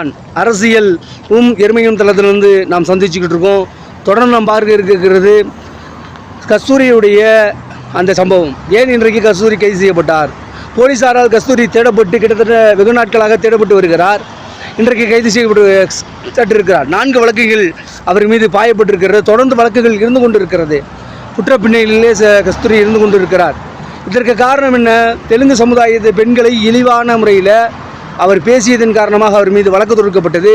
அரசியல் அரசியலும் எருமையும் தளத்திலிருந்து நாம் சந்திச்சுக்கிட்டு இருக்கோம். தொடர்ந்து நாம் பார்க்க இருக்கிறது கஸ்தூரியுடைய அந்த சம்பவம். ஏன் இன்றைக்கு கஸ்தூரி கைது செய்யப்பட்டார்? போலீசாரால் கஸ்தூரி தேடப்பட்டு கிட்டத்தட்ட வெகு நாட்களாக தேடப்பட்டு வருகிறார். இன்றைக்கு கைது செய்யப்பட்டு இருக்கிறார் நான்கு வழக்குகள் அவர் மீது பாயப்பட்டிருக்கிறது. தொடர்ந்து வழக்குகள் இருந்து கொண்டிருக்கிறது. குற்றப்பின்னணியிலே கஸ்தூரி இருந்து கொண்டிருக்கிறார். இதற்கு காரணம் என்ன? தெலுங்கு சமுதாயத்தை பெண்களை இழிவான முறையில் அவர் பேசியதன் காரணமாக அவர் மீது வழக்கு தொடுக்கப்பட்டது.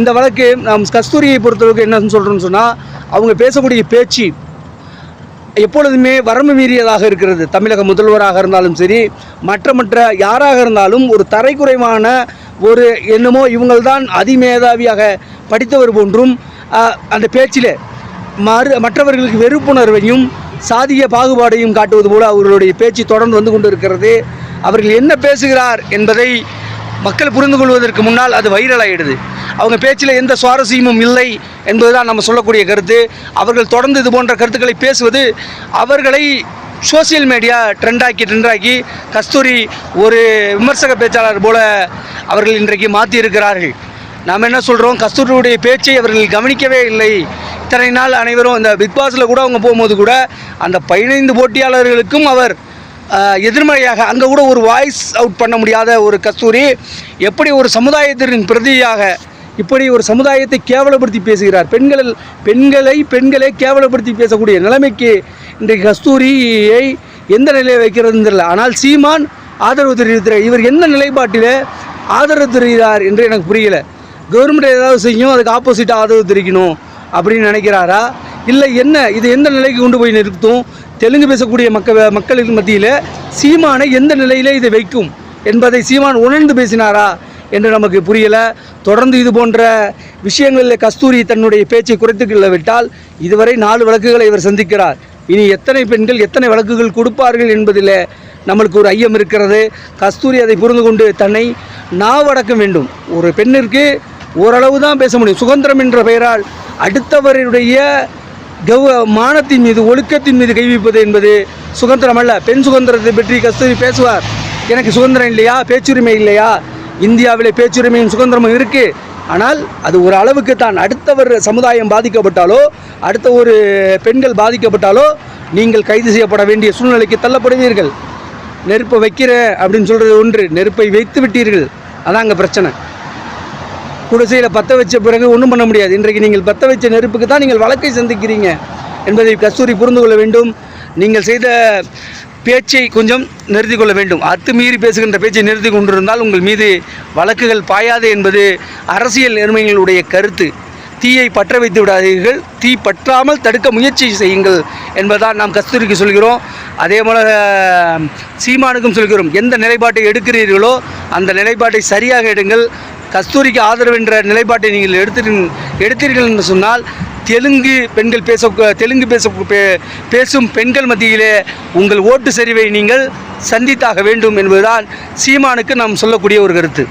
இந்த வழக்கு நாம் கஸ்தூரியை பொறுத்தளவுக்கு என்னன்னு சொல்கிறோம்னு சொன்னால் அவங்க பேசக்கூடிய பேச்சு எப்பொழுதுமே வரம்பு மீறியதாக இருக்கிறது. தமிழக முதல்வராக இருந்தாலும் சரி மற்ற மற்ற யாராக இருந்தாலும் ஒரு தரைக்குறைவான ஒரு என்னமோ இவங்கள்தான் அதிமேதாவியாக படித்தவர் போன்றும் அந்த பேச்சில் மறு மற்றவர்களுக்கு வெறுப்புணர்வையும் சாதிய பாகுபாடையும் காட்டுவது போல அவர்களுடைய பேச்சு தொடர்ந்து வந்து கொண்டு இருக்கிறது அவர்கள் என்ன பேசுகிறார் என்பதை மக்கள் புரிந்து கொள்வதற்கு முன்னால் அது வைரல் ஆகிடுது அவங்க பேச்சில் எந்த சுவாரஸ்யமும் இல்லை என்பதுதான் நம்ம சொல்லக்கூடிய கருத்து. அவர்கள் தொடர்ந்து இது போன்ற கருத்துக்களை பேசுவது அவர்களை சோசியல் மீடியா ட்ரெண்டாக்கி ட்ரெண்டாக்கி கஸ்தூரி ஒரு விமர்சக பேச்சாளர் போல அவர்கள் இன்றைக்கு மாற்றி இருக்கிறார்கள் நாம் என்ன சொல்கிறோம் கஸ்தூரியுடைய பேச்சை அவர்கள் கவனிக்கவே இல்லை. இத்தனை நாள் அனைவரும் இந்த பிக்பாஸில் கூட அவங்க போகும்போது கூட அந்த பதினைந்து போட்டியாளர்களுக்கும் அவர் எதிர்மறையாக அங்கே கூட ஒரு வாய்ஸ் அவுட் பண்ண முடியாத ஒரு கஸ்தூரி எப்படி ஒரு சமுதாயத்தின் பிரதியாக இப்படி ஒரு சமுதாயத்தை கேவலப்படுத்தி பேசுகிறார்? பெண்கள் பெண்களை பெண்களை கேவலப்படுத்தி பேசக்கூடிய நிலைமைக்கு இன்றைக்கு கஸ்தூரியை எந்த நிலையை வைக்கிறதுன்னு தெரியல. ஆனால் சீமான் ஆதரவு தெரிவிக்கிறார் இவர் எந்த நிலைப்பாட்டில் ஆதரவு தெரிகிறார் என்று எனக்கு புரியல. கவர்மெண்ட் ஏதாவது செய்யும் அதுக்கு ஆப்போசிட்டாக ஆதரவு தெரிவிக்கணும் அப்படின்னு நினைக்கிறாரா? இல்லை என்ன? இது எந்த நிலைக்கு கொண்டு போய் நிறுத்தும்? தெலுங்கு பேசக்கூடிய மக்கள் மக்களுக்கு மத்தியில் சீமானை எந்த நிலையிலே இதை வைக்கும் என்பதை சீமான் உணர்ந்து பேசினாரா என்று நமக்கு புரியலை. தொடர்ந்து இது போன்ற விஷயங்களில் கஸ்தூரி தன்னுடைய பேச்சை குறைத்துக்கொள்ள விட்டால் இதுவரை நாலு வழக்குகளை இவர் சந்திக்கிறார். இனி எத்தனை பெண்கள் எத்தனை வழக்குகள் கொடுப்பார்கள் என்பதில் நம்மளுக்கு ஒரு ஐயம் இருக்கிறது. கஸ்தூரி அதை புரிந்து கொண்டு தன்னை நாவடக்க வேண்டும். ஒரு பெண்ணிற்கு ஓரளவு தான் பேச முடியும். சுதந்திரம் என்ற பெயரால் அடுத்தவருடைய கௌ மானத்தின் மீது ஒழுக்கத்தின் மீது கைவிப்பது என்பது சுதந்திரம் அல்ல. பெண் சுதந்திரத்தை பற்றி கஸ்தூரி பேசுவார். எனக்கு சுதந்திரம் இல்லையா? பேச்சுரிமை இல்லையா? இந்தியாவிலே பேச்சுரிமையும் சுதந்திரமும் இருக்குது ஆனால் அது ஒரு அளவுக்கு தான். அடுத்தவர் சமுதாயம் பாதிக்கப்பட்டாலோ அடுத்த ஒரு பெண்கள் பாதிக்கப்பட்டாலோ நீங்கள் கைது செய்யப்பட வேண்டிய சூழ்நிலைக்கு தள்ளப்படுவீர்கள். நெருப்பை வைக்கிற அப்படின்னு சொல்கிறது ஒன்று. நெருப்பை வைத்து விட்டீர்கள். அதான் அங்கே பிரச்சனை. குடிசையில் பற்ற வச்ச பிறகு ஒன்றும் பண்ண முடியாது. இன்றைக்கு நீங்கள் பற்ற வச்ச நெருப்புக்கு தான் நீங்கள் வழக்கை சந்திக்கிறீங்க என்பதை கஸ்தூரி புரிந்து கொள்ள வேண்டும். நீங்கள் செய்த பேச்சை கொஞ்சம் நிறுத்தி கொள்ள வேண்டும். அத்துமீறி பேசுகின்ற பேச்சை நிறுத்தி கொண்டிருந்தால் உங்கள் மீது வழக்குகள் பாயாது என்பது அரசியல் நேர்மைகளுடைய கருத்து. தீயை பற்ற வைத்து விடாதீர்கள். தீ பற்றாமல் தடுக்க முயற்சி செய்யுங்கள் என்பதுதான் நாம் கஸ்தூரிக்கு சொல்கிறோம். அதே போல் சீமானுக்கும் சொல்கிறோம். எந்த நிலைப்பாட்டை எடுக்கிறீர்களோ அந்த நிலைப்பாட்டை சரியாக எடுங்கள். கஸ்தூரிக்கு ஆதரவு என்ற நிலைப்பாட்டை நீங்கள் எடுத்து எடுத்தீர்கள் என்று சொன்னால் தெலுங்கு பெண்கள் பேச தெலுங்கு பேச பே- பேசும் பெண்கள் மத்தியிலே உங்கள் ஓட்டு சரிவை நீங்கள் சந்தித்தாக வேண்டும் என்பதுதான் சீமானுக்கு நாம் சொல்லக்கூடிய ஒரு கருத்து.